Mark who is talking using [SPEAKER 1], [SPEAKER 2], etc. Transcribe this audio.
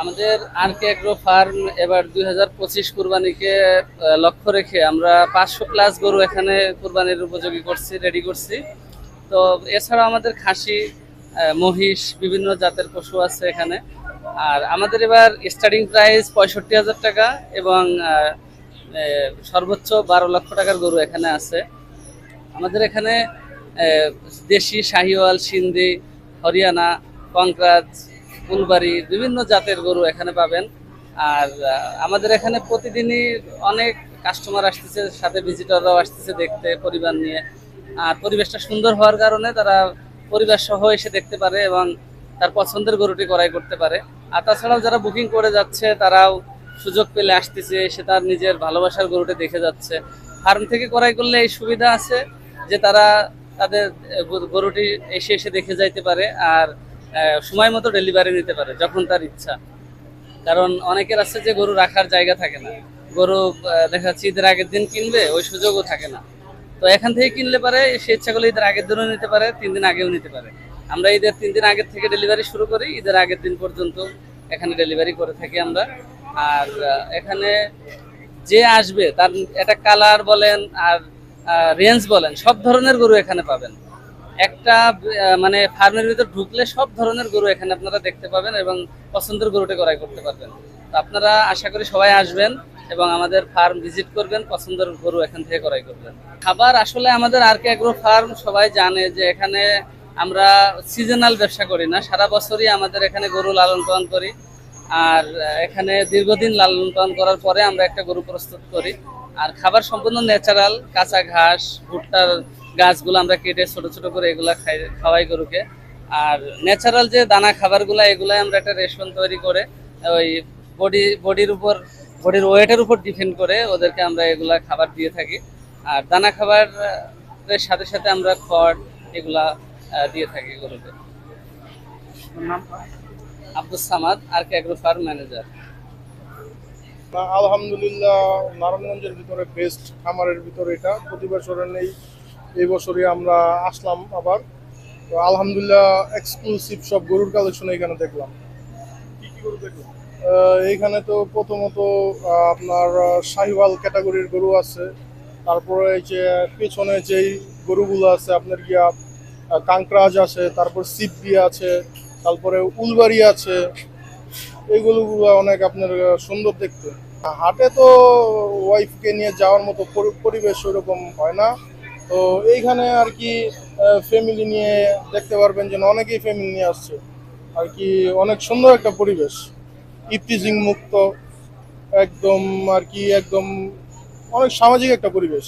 [SPEAKER 1] আমাদের আরকে agro farm এবার দুই হাজার পঁচিশ কুরবানিকে লক্ষ্য রেখে আমরা পাঁচশো প্লাস গরু এখানে কুরবানির উপযোগী করছি রেডি করছি। তো এছাড়া আমাদের খাসি মহিষ, বিভিন্ন জাতের পশু আছে এখানে। আর আমাদের এবার স্টার্টিং প্রাইস পঁয়ষট্টি হাজার টাকা এবং সর্বোচ্চ বারো লক্ষ টাকার গরু এখানে আছে। আমাদের এখানে দেশি শাহিওয়াল, সিন্ধি, হরিয়ানা কংক্রাজ ফুলবাড়ি বিভিন্ন জাতের গরু এখানে পাবেন। আর আমাদের এখানে প্রতিদিনই অনেক কাস্টমার আসতেছে, সাথে ভিজিটররাও আসতেছে দেখতে, পরিবার নিয়ে। আর পরিবেশটা সুন্দর হওয়ার কারণে তারা পরিবার সহ এসে দেখতে পারে এবং তার পছন্দের গরুটি ক্রয় করতে পারে। আর তাছাড়াও যারা বুকিং করে যাচ্ছে, তারাও সুযোগ পেলে আসতেছে, এসে তার নিজের ভালোবাসার গরুটি দেখে যাচ্ছে। ফার্ম থেকে ক্রয় করলে এই সুবিধা আছে যে তারা তাদের গরুটি এসে এসে দেখে যাইতে পারে। আর সময় মতো ডেলিভারি নিতে পারে, যখন তার ইচ্ছা। কারণ অনেকের আছে যে গরু রাখার জায়গা থাকে না। গরু দেখা যাচ্ছে ঈদের আগের দিন কিনবে, ওই সুযোগও থাকে না। তো এখান থেকে কিনলে পারে সে ইচ্ছা করলে ঈদের আগের দিনও নিতে পারে, তিন দিন আগেও নিতে পারে। আমরা ঈদের তিন দিন আগের থেকে ডেলিভারি শুরু করি, ঈদের আগের দিন পর্যন্ত এখানে ডেলিভারি করে থাকি আমরা। আর এখানে যে আসবে, তার একটা কালার বলেন আর রেঞ্জ বলেন, সব ধরনের গরু এখানে পাবেন। একটা মানে ফার্মের ভিতর ঢুকলে সব ধরনের গরু এখানে আপনারা দেখতে পাবেন এবং পছন্দের গরুটা ক্রয় করতে পারবেন। তো আপনারা আশা করি সবাই আসবেন এবং আমাদের ফার্ম ভিজিট করবেন, পছন্দের গরু এখান থেকে ক্রয় করবেন। খাবার আসলে আমাদের আর কে অ্যাগ্রো ফার্ম সবাই জানে যে এখানে আমরা সিজনাল ব্যবসা করি না, সারা বছরই আমাদের এখানে গরু লালন পালন করি। আর এখানে দীর্ঘদিন লালন পালন করার পরে আমরা একটা গরু প্রস্তুত করি। আর খাবার সম্পূর্ণ ন্যাচারাল কাঁচা ঘাস, ভুট্টার গাছগুলো আমরা কেটে ছোট ছোট করে এগুলা খাই খাওয়াই গরুকে। আর ন্যাচারাল যে দানা খাবারগুলো এগুলাই আমরা একটা রেশন তৈরি করে ওই বডি বডির উপর বডির ওয়েটের উপর ডিপেন্ড করে ওদেরকে আমরা এগুলা খাবার দিয়ে থাকি। আর দানা খাবারের সাথে সাথে আমরা খড় এগুলা দিয়ে থাকি গরুকে। Abdul Samad R K agro farm manager
[SPEAKER 2] আলহামদুলিল্লাহ নারায়ণগঞ্জের ভিতরে বেস্ট খামারের ভিতরে এটা। প্রতি বছরের নেই এই বছরই আমরা আসলাম আবার। তো আলহামদুলিল্লাহ এক্সক্লুসিভ সব গরুর কালেকশন এখানে দেখলাম। কি কি গরু দেখলাম? এইখানে তো প্রথমত আপনার শাহিওয়াল ক্যাটাগরির গরু আছে। তারপরে এই যে পেছনে যেই গরুগুলো আছে আপনার গিয়া আহ, কাঙ্করাজ আছে তারপর সিপি আছে তারপরে উলবাড়ি আছে। এইগুলোগুলো অনেক আপনার সুন্দর দেখতে। হাটে তো ওয়াইফকে নিয়ে যাওয়ার মতো পরি- পরিবেশ ওরকম হয় না। তো এইখানে আর কি ফ্যামিলি নিয়ে দেখতে পারবেন যে অনেকেই ফ্যামিলি নিয়ে আসছে। আর কি অনেক সুন্দর একটা পরিবেশ। ইফতিজিং মুক্ত, একদম আর কি একদম অনেক সামাজিক একটা পরিবেশ।